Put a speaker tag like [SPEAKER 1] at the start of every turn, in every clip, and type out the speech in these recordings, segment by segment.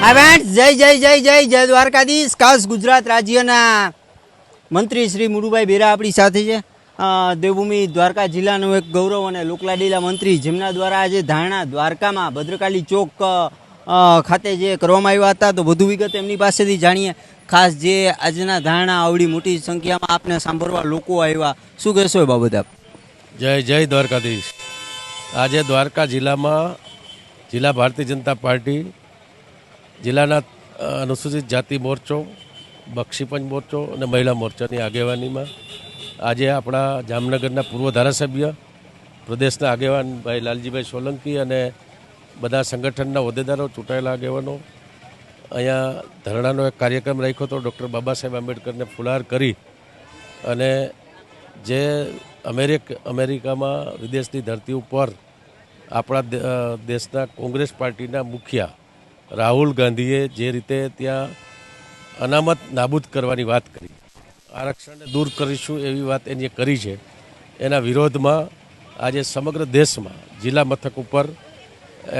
[SPEAKER 1] હાય જય જય જય જય જય દ્વારકાધીશ. ખાસ ગુજરાત રાજ્યના મંત્રી શ્રી મુરુભાઈ બેરા આપણી સાથે છે. દેવભૂમિ દ્વારકા જિલ્લાનું એક ગૌરવ અને લોકલાડીલા મંત્રી જેમના દ્વારા આજે ધારણા દ્વારકામાં ભદ્રકાલી ચોક ખાતે જે કરવામાં આવ્યા હતા, તો વધુ વિગત એમની પાસેથી જાણીએ. ખાસ જે આજના ધારણા આવડી મોટી સંખ્યામાં આપને સાંભળવા લોકો આવ્યા. શું કહેશો એ બાબત આપ?
[SPEAKER 2] જય જય દ્વારકાધીશ. આજે દ્વારકા જિલ્લામાં જિલ્લા ભારતીય જનતા પાર્ટી જિલ્લાના અનુસૂચિત જાતિ મોરચો બક્ષીપંચ મોરચો અને મહિલા મોરચાની આગેવાનીમાં આજે આપણા જામનગરના પૂર્વ ધારાસભ્ય, પ્રદેશના આગેવાન ભાઈ લાલજીભાઈ સોલંકી અને બધા સંગઠનના હોદ્દેદારો, ચૂંટાયેલા આગેવાનો, અહીંયા ધરણાનો એક કાર્યક્રમ રાખ્યો હતો, ડૉક્ટર બાબા સાહેબ આંબેડકરને ફુલાર કરી અને જે અમેરિક, અમેરિકામાં વિદેશની ધરતી ઉપર આપણા દેશના કોંગ્રેસ પાર્ટીના મુખિયા રાહુલ ગાંધીએ જે રીતે ત્યાં અનામત નાબૂદ કરવાની વાત કરી, આરક્ષણને દૂર કરીશું એવી વાત એની કરી છે, એના વિરોધમાં આજે સમગ્ર દેશમાં જિલ્લા મથક ઉપર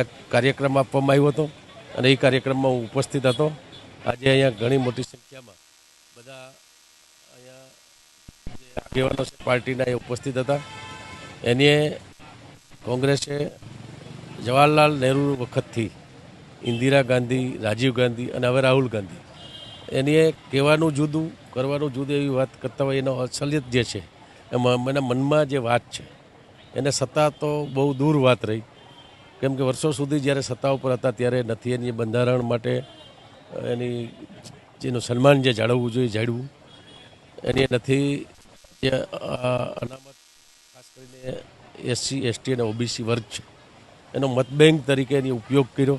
[SPEAKER 2] એક કાર્યક્રમ આપવામાં આવ્યો હતો અને એ કાર્યક્રમમાં હું ઉપસ્થિત હતો. આજે અહીંયા ઘણી મોટી સંખ્યામાં બધા અહીંયા જે આગેવાનો છે, પાર્ટીના એ ઉપસ્થિત હતા. એની કોંગ્રેસે જવાહરલાલ નહેરુ વખતથી ઇન્દિરા ગાંધી, રાજીવ ગાંધી અને હવે રાહુલ ગાંધી. એની એ કહેવાનું જુદું, કરવાનું જુદું એવી વાત કરતા હોય, એનો અસલિયત જે છે, એમાં મને મનમાં જે વાત છે, એને સત્તા તો બહુ દૂર વાત રહી. કેમ કે વર્ષો સુધી જ્યારે સત્તા ઉપર હતા, ત્યારે નથી એની બંધારણ માટે, એની જેનું સન્માન જે જાળવવું જોઈએ જાળવવું એની નથી જે અનામત, ખાસ કરીને એસસી, એસટી અને ઓબીસી વર્ગ છે. એનો મતબેંક તરીકે એની ઉપયોગ કર્યો.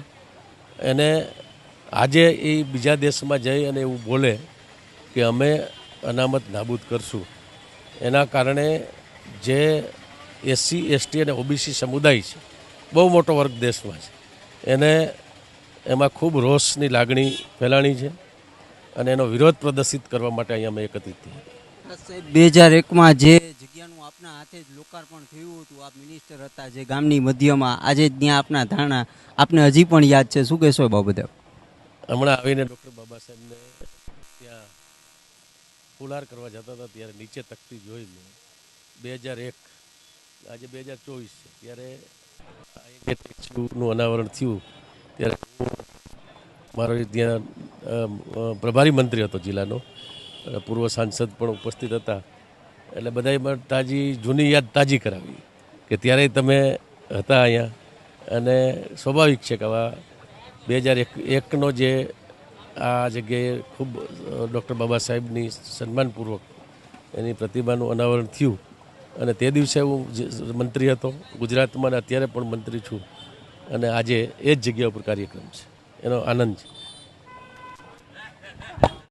[SPEAKER 2] એને આજે એ બીજા દેશમાં જઈ અને એવું બોલે કે અમે અનામત નાબૂદ કરશું. એના કારણે જે એસસી, એસટી અને ઓબીસી સમુદાય છે, બહુ મોટો વર્ગ દેશમાં છે. એને એમાં ખૂબ રોષની લાગણી ફેલાણી છે અને એનો વિરોધ પ્રદર્શિત કરવા માટે અહીંયા અમે એકત્રિત થયા.
[SPEAKER 1] બે હજાર એકમાં જે જગ્યાનું આપના હાથે જ લોકાર્પણ થયું હતું, આપ મિનિસ્ટર હતા જે ગામની મધ્યમાં, આજે ત્યાં આપના ધારણા, આપને હજી પણ યાદ છે. શું કહેશો બાબતે?
[SPEAKER 2] હમણાં આવીને ડૉક્ટર બાબા સાહેબને ત્યાં ફુલાર કરવા જતા હતા, ત્યારે નીચે તકતી જોઈ બે હજાર એક આજે બે હજાર ચોવીસ છે ત્યારે ટેક્સીનું અનાવરણ થયું, ત્યારે મારો ત્યાં પ્રભારી મંત્રી હતો જિલ્લાનો. અને પૂર્વ સાંસદ પણ ઉપસ્થિત હતા. એટલે બધાએ તાજી, જૂની યાદ તાજી કરાવી કે ત્યારે તમે હતા અહીંયા. અને સ્વાભાવિક છે કે આવા બે હજાર એક, એકનો જે આ જગ્યાએ ખૂબ ડૉક્ટર બાબા સાહેબની સન્માનપૂર્વક એની પ્રતિમાનું અનાવરણ થયું. અને તે દિવસે હું મંત્રી હતો. ગુજરાતમાં અને અત્યારે પણ મંત્રી છું. અને આજે એ જ જગ્યા ઉપર કાર્યક્રમ છે. એનો આનંદ છે.